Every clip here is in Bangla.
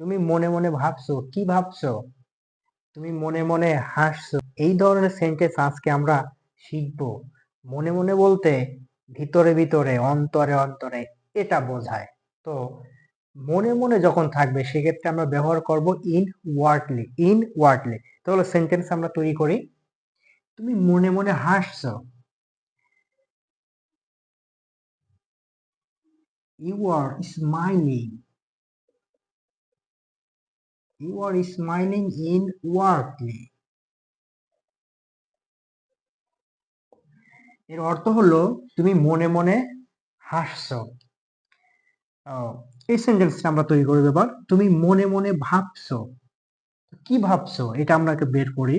তুমি মনে মনে ভাবছ, কি ভাবছ? তুমি মনে মনে হাসছো। এই ধরনের সেন্টেন্স আজকে আমরা শিখব। মনে মনে বলতে ভিতরে ভিতরে, অন্তরে অন্তরে, এটা বোঝায়। তো মনে মনে যখন থাকবে, সেক্ষেত্রে আমরা ব্যবহার করব ইন ওয়ার্ডলি ইন ওয়ার্ডলি তাহলে সেন্টেন্স আমরা তৈরি করি। তুমি মনে মনে হাসছো। You are smiling are smiling inwardly এর অর্থ হলো, তুমি মনে মনে হাসছো। এই সেন্টেন্সটা আমরা তৈরি করে এবার। তুমি মনে মনে ভাবছ। কি ভাবছ? এটা আমরা আগে বের করি।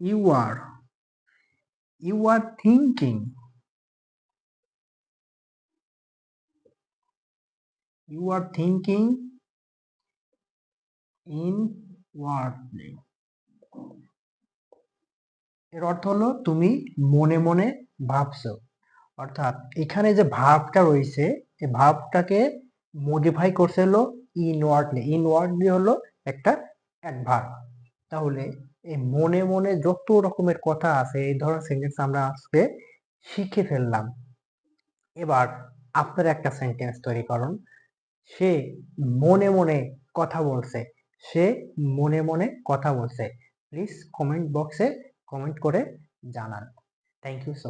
You are you are thinking you are thinking inwardly এর অর্থ হলো তুমি মনে মনে ভাবছ। অর্থাৎ এখানে যে ভাবটা রয়েছে এই ভাবটাকে মডিফাই করছে হলো ইনওয়ার্ডলি ইনওয়ার্ডলি হলো একটা অ্যাডভার্ব তাহলে এই মনে মনে যত রকমের কথা আছে, এই ধরনের সেন্টেন্স আমরা আজকে শিখে ফেললাম। এবার আপনারা একটা সেন্টেন্স তৈরি করুন। সে মনে মনে কথা বলছে। সে মনে মনে কথা বলছে। প্লিজ কমেন্ট বক্সে কমেন্ট করে জানান। Thank you so